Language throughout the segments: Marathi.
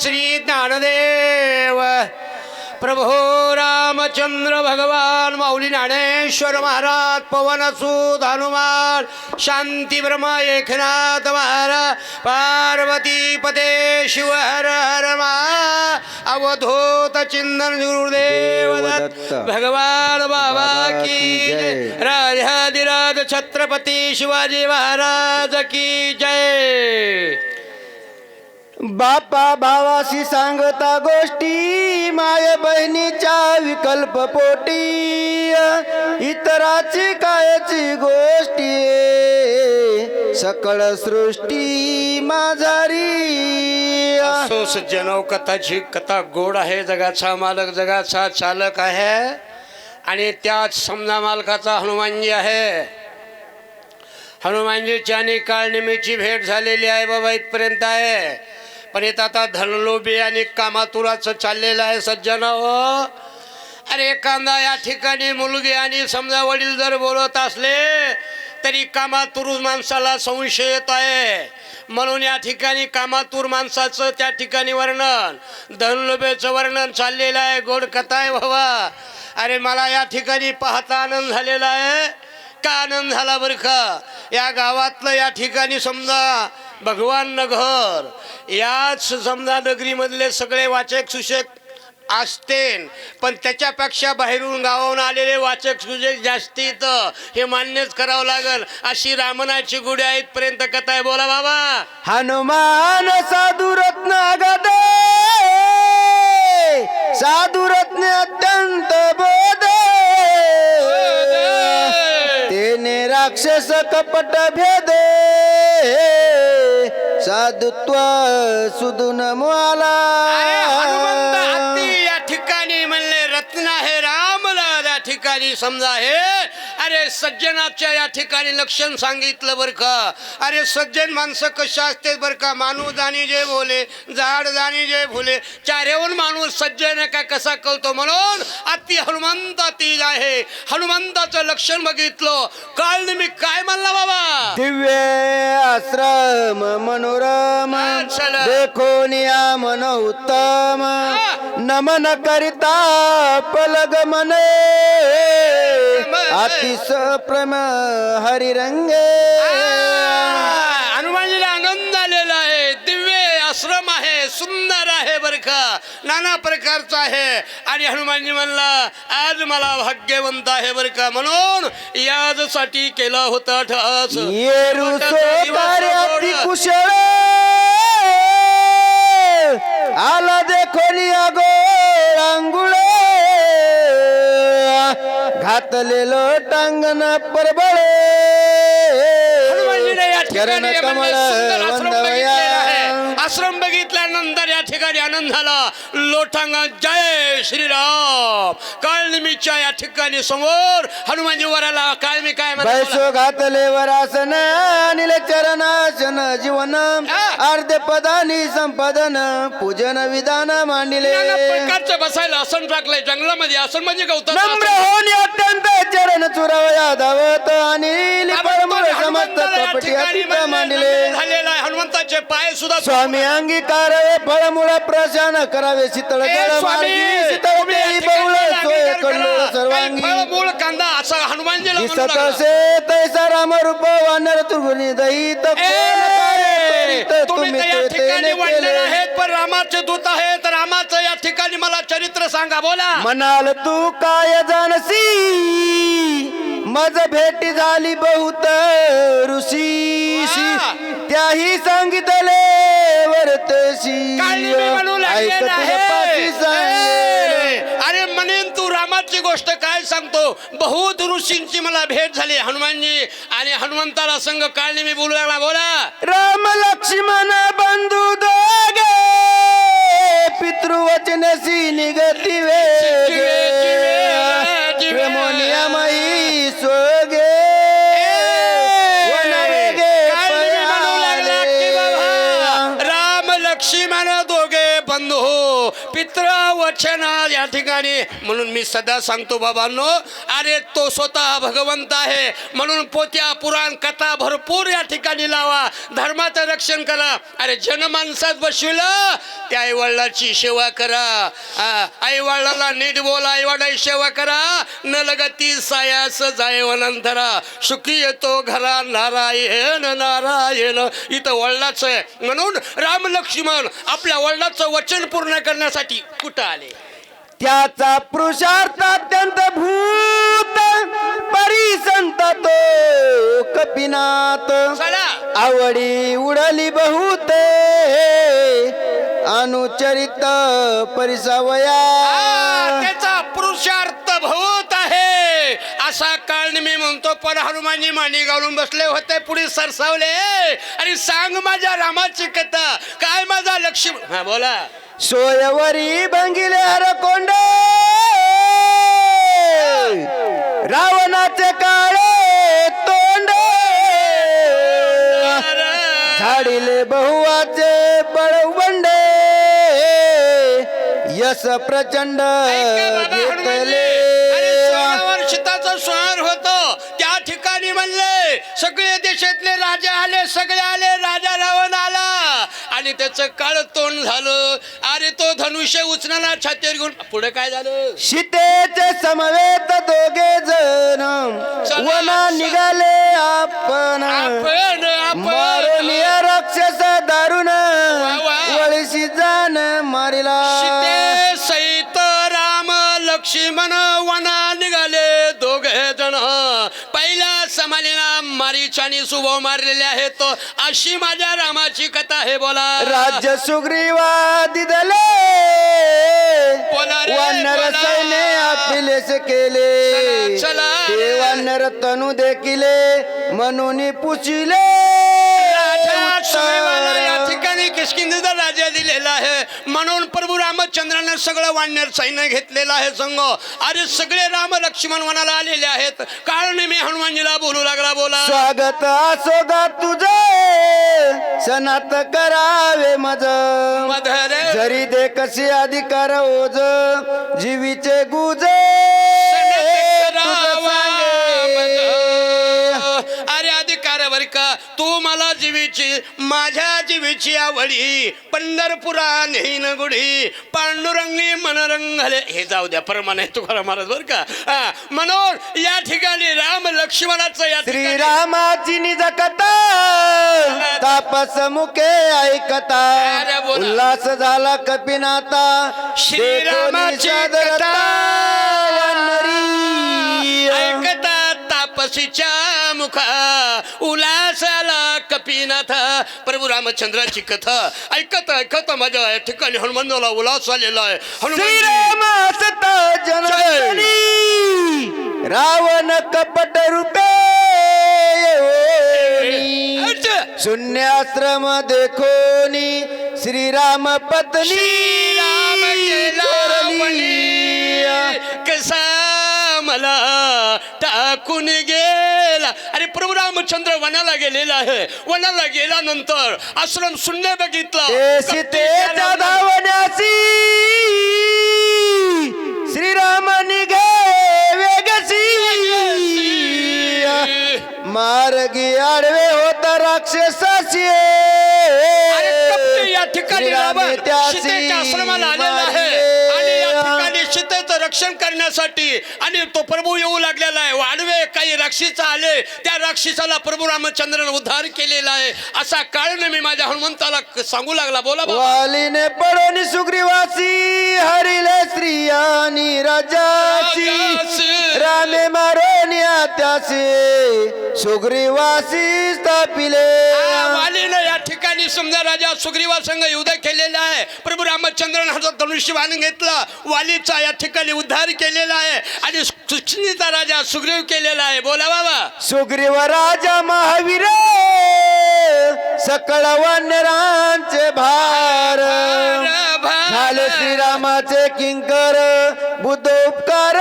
श्री ज्ञानदेव. प्रभो रामचंद्र भगवान माऊली ज्ञानेश्वर महाराज पवनसूत हनुमान शांती ब्रह्मा एकनाथ महाराज पार्वती पते शिव हर हर मा अवधूत चिंतन गुरुदेव दत्त भगवान बाबा की राजाधिराज छत्रपती शिवाजी महाराज की जय। बापा भावाशी सांगता गोष्टी माय बहिणीच्या विकल्प पोटी. इतराची कायची गोष्टी सकळ सृष्टी माझारी असो सज्जनो कथाची कथा गोड आहे जगाचा मालक जगाचा चालक आहे. आणि त्याच समजा मालकाचा हनुमानजी आहे. हनुमानजीची आणि काळनिमीची भेट झालेली आहे बाबा इथपर्यंत आहे. पण येत आता धनलोभी आणि कामातुराचं चाललेलं आहे सज्जन हो अरे एखादा या ठिकाणी मुलगी आणि समजा वडील जर बोलत असले तरी कामातुर माणसाला संशय येत आहे. म्हणून या ठिकाणी कामातूर माणसाचं त्या ठिकाणी वर्णन धनलोभेचं वर्णन चाललेलं आहे. गोड कथा आहे बाबा. अरे मला या ठिकाणी पाहता आनंद झालेला आहे. इतका आनंद झाला बरं का. या गावातलं या ठिकाणी समजा भगवान नगर याच समजा नगरीमधले सगळे वाचक सुशेक असतेन पण त्याच्यापेक्षा बाहेरून गावाहून आलेले वाचक सुशेक इथं. हे मान्यच करावं लागल. अशी रामनाची गुढी आहे इथपर्यंत कथा आहे. बोला बाबा. हनुमान साधू रत्न साधुरत्न साधू रत्न अत्यंत बोधे. राक्षस कपट भेदे साधुत्व सुदून मला या ठिकाणी म्हणले रत्न हे रामला या ठिकाणी समजा हे अरे सज्जनाच्या या ठिकाणी लक्षण सांगितलं बरं का. अरे सज्जन माणसं कशा असते बरं का? माणूस जाणी जे बोले झाड जाणी जे भुले. चारेहून माणूस सज्जन का? कसा कळतो? म्हणून अति हनुमंत ती आहे. हनुमंताचं लक्षण बघितलं. काल मी काय म्हणला बाबा? दिव्य आश्रम मनोरम. देखोनिया मन उत्तम. नमन करिता पलग मने. अतिस प्रेम हरिरंगे. हनुमानजीला आनंद आलेला आहे. दिव्य आश्रम आहे. सुंदर आहे बर का. नाना प्रकारचा आहे. आणि हनुमानजी म्हणला आज मला भाग्यवंत आहे बर का. म्हणून याजसाठी केला होता ठास. कुशळ. आला देखोनिया गोळ घातलेलो टांगण परबळे. चरण कमळ आश्रम बघितल्यानंतर या ठिकाणी आनंद झाला. लोटांगा जय श्रीराम. काळनिमीच्या या ठिकाणी समोर हनुमानजी वराला काय मी काय घातले वरासन अनिल चरणासन जीवन. अर्ध पदानी संपादन पूजन विधान मांडिले. प्रकारचं बसायला आसन टाकलंय जंगलामध्ये आसन म्हणजे नम्र होऊन अत्यंत चरण चुरावया धावत अनिल परमळ समस्त कपटी अतीत मांडिले. झालेला आहे हनुमंताचे पाय सुद्धा स्वामी अंगीकारावे फळमुळ प्रशान करावे शीतळ ए, जळ स्वामी, मार्गी शीतळ तुम्ही या देई ठिकाणी बहुळ सोय अंगीकार करा. सर्वांगी काही फळ, मूळ कांदा असा हनुमानजीला म्हणू दिसत लागला. असे तैसा राम रूप वानर तुर्गुनी दहित ए, तुम्ही तर या ठिकाणी वडील आहेत पण रामाचे दूत आहेत. रामाचं या ठिकाणी मला चरित्र सांगा बोला. म्हणाल तू काय जाणसी? मज भेटी झाली बहुत ऋषीशी. त्याही सांगितले वर्तशी. म्हणू लागले ऐक आहे. तुझ्या पाठी सांगेल. ए, अरे म्हणेन रामाची गोष्ट काय सांगतो? बहुत ऋषींची मला भेट झाली हनुमानजी. आणि हनुमंताला संघ काळनी मी बोलू लागला बोला. राम लक्ष्मण बंधू दोगे पितृवचनसी निगती सोगे. राम लक्ष्मण दोघे बंधू पित्र वचन या ठिकाणी. म्हणून मी सदा सांगतो बाबांनो अरे तो स्वतः भगवंत आहे. म्हणून पोत्या पुराण कथा भरपूर या ठिकाणी लावा. धर्माचं रक्षण करा. अरे जनमानसात बसविलं त्या आई वडिलाची सेवा करा. आई वडिलाला नीट बोला आई सेवा करा. न लगती सायास जायवनंतरा सुखी येतो घरा नारायण नारायण. इथं वडिलाचं आहे. म्हणून राम लक्ष्मण आपल्या वडिलाचं वचन पूर्ण करण्यासाठी कुठं आले? त्याचा पुरुषार्थ अत्यंत भूत. परिसंत तो कपिनाथ. चला. आवडी उडली बहुते. अनुचरित परिसवया. त्याचा पुरुषार्थ भूत आहे. असा काळ मी म्हणतो पण हनुमानजी मांडी घालून बसले होते पुढे सरसावले. आणि सांग माझ्या रामाची कथा. काय माझा लक्ष्मण हा बोला. सोयवरी भंगिले हरकोंडे रावणाचे काळे तोंडे. झाडिले बहुवाचे बळवंडे यश प्रचंड घेतले. संहार होतो. त्या ठिकाणी म्हणले सगळे देशातले राजा आले सगळे आला. आणि त्याचं काळ तोंड झालं. अरे तो धनुष्य उचलला छातीवर घेऊन. पुढे काय झालं? सीतेचे समवेत दोघे जण. वना निघाले आपण. आपण आपण. राक्षस दारुण. वळशी जाण मारिला. सीते सहित राम लक्ष्मण मारीचानी सुभो मारलेले आहेत. अशी माझ्या रामाची कथा आहे बोला. राज्य सुग्रीवा दिदले बोला रे, वानर बोला. सैन्य अपिलेस केले. चला, चला ते रे. वानर तनु देखिले म्हणून पुचिले राजा सुग्रीवाला ठिकाणी किशकिंदीचा राजा दिलेला आहे. म्हणून प्रभू रामचंद्राने सगळं वाण्यार सैन्य घेतलेलं आहे संघ अरे सगळे राम लक्ष्मण वनाला आलेले आहेत. कारण मी हनुमानजीला बोलू लागला बोला. स्वागत असो गा तुझे. सनात करावे मज. मधरे. जरी दे कशी अधिकार ओज जीवीचे गुजे. जीवीची माझ्या जीवीची आवडी. पंढरपुरा नेहीन गुढी. पांडुरंगी मनरंगले. हे जाऊ द्या प्रमाण आहे तुकाराम महाराज बर का? हा, म्हणून या ठिकाणी राम लक्ष्मणाचं या ठिकाणी श्रीरामाची निज कथा तापस मुखे ऐकता अरे बोला. उल्हास झाला कपिनाथा श्रीरामाची कथा. वानरी. तापसीच्या मुखा उल्हासाला कपिनाथ प्रभू रामचंद्राची कथा ऐकत ऐकत माझ्या या ठिकाणी हनुमंताला उल्हास आलेला आहे हनुमान रावण कपट रूपे. शून्याश्रम देखोनी श्रीराम पत्नी. वनी, कसा मला टाकून गेला. अरे प्रभू रामचंद्र वनाला गेलेला आहे. वनाला गेल्यानंतर आश्रम शून्य बघितला. श्रीराम मार्गी आडवे होत कपटी या ठिकाणी आश्रमाला आलेला आहे. रक्षण करण्यासाठी. आणि तो प्रभू येऊ लागलेला आहे. वाढवे काही राक्षस आले त्या राक्षसाला प्रभू रामचंद्रन उद्धार केलेला आहे. असा कारण मी माझ्या हनुमंताला सांगू लागला. बोला. वालीने पडोनी सुग्रीवासी हरिले स्त्रियानी राजासी राजासी. रामे मारोनी त्यासी सुग्रीवासी स्थापिले. वालीनं ठिकाणी समजा राजा सुग्रीवा संघ युद्ध केलेला आहे. प्रभू रामचंद्रन हा धनुष्यबाण घेतला वालीचा या ठिकाणी उद्धार केलेला आहे. आणि सुचिनीचा राजा सुग्रीव केलेला आहे. बोला बाबा. सुग्रीव राजा महावीर सकळ वानरांचे भार. झाले श्रीरामाचे किंकर बुद्ध उपकार.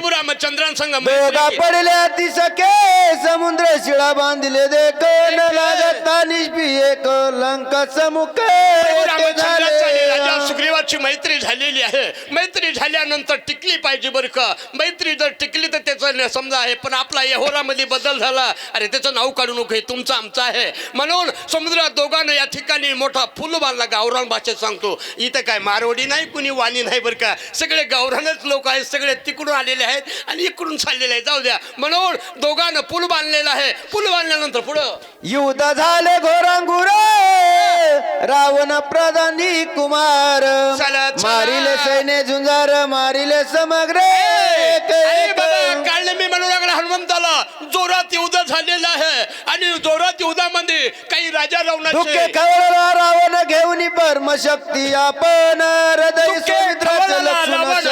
प्रभू प्रभू रामचंद्रांसंग दोघा. पडल्या ती सखे समुद्र शिळा बांधले देख न लागता निष्पी एक लंका समुख राजा सुग्रीवाची मैत्री झालेली आहे. मैत्री झाल्यानंतर टिकली पाहिजे बरं का. मैत्री जर टिकली तर त्याचं समजा आहे पण आपला यहोरामध्ये बदल झाला. अरे त्याचं नाव काढू नको हे तुमचं आमचं आहे. म्हणून समुद्रात दोघांना या ठिकाणी मोठा फुल बांधला गावरान भाषेत सांगतो. इथं काय मारवडी नाही कुणी वाणी नाही बरं का. सगळे गावरानच लोक आहेत सगळे तिकडून आलेले आहेत आणि इकडून चाललेले आहेत. जाऊ द्या. म्हणून दोघांना पूल बांधलेला आहे. पूल बांधल्यानंतर पुढं? युद्ध झाले घोरांगुर. रावण प्रधानी कुमार. चला. मारिले सैन्य झुंजार मारिले समग्र. काढलं मी म्हणू लागला हनुमंताला. जोरात युद्ध झालेलं आहे. आणि जोरात युद्धामध्ये काही राजा दुःखे खवळला रावण घेऊन परम शक्ती आपण. हृदय समुद्राचं रावण,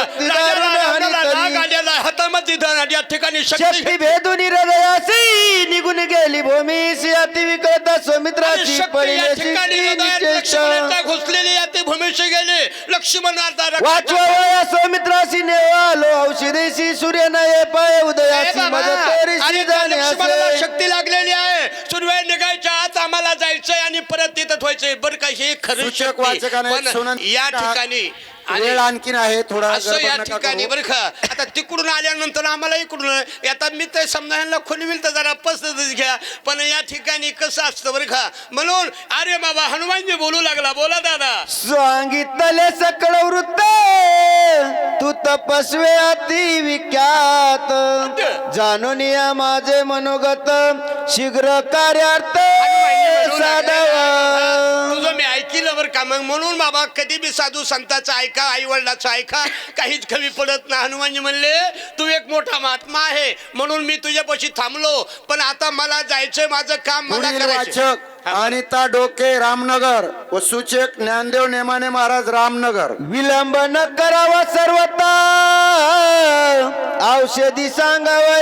हातामध्ये या ठिकाणी शक्ती भेदून हृदयासी निघून गेली विकळता आणि समुद्राची लक्ष्मण वाचवा सौमित्रासी नेवालो. औषधेशी सूर्य नये पाय असे शक्ती लागलेली आहे. सूर्य निघायच्या आत आम्हाला जायचंय आणि परत तिथं व्हायचंय बरं का हे खरं या ठिकाणी वेळ आणखीन आहे थोडा असं या नका ठिकाणी करू. बरं का. आता तिकडून आल्यानंतर आम्हाला इकडून आता मी तर समजायला खुलविल तर जरा पसतच घ्या. पण या ठिकाणी कसं असतं बरं का म्हणून अरे बाबा हनुमानजी बोलू लागला. बोला दादा. सांगितले सकळ वृत्त. तू तपस्वे अति विख्यात. जाणून या माझे मनोगत. शीघ्र कार्यार्थ साधावा मी ऐकलं बरं का मग? म्हणून बाबा कधी बी साधू संताचं ऐका आई वडिलाचं ऐका काहीच कमी पडत ना हनुमानजी म्हणले तू एक मोठा महात्मा आहे म्हणून मी तुझ्यापाशी थांबलो. पण आता मला जायचंय माझं काम मला पुढील करायचं वाचक अनिता डोके रामनगर. व सूचक ज्ञानदेव नेमाने महाराज रामनगर. विलंब न करावा सर्वता औषधी सांगावा.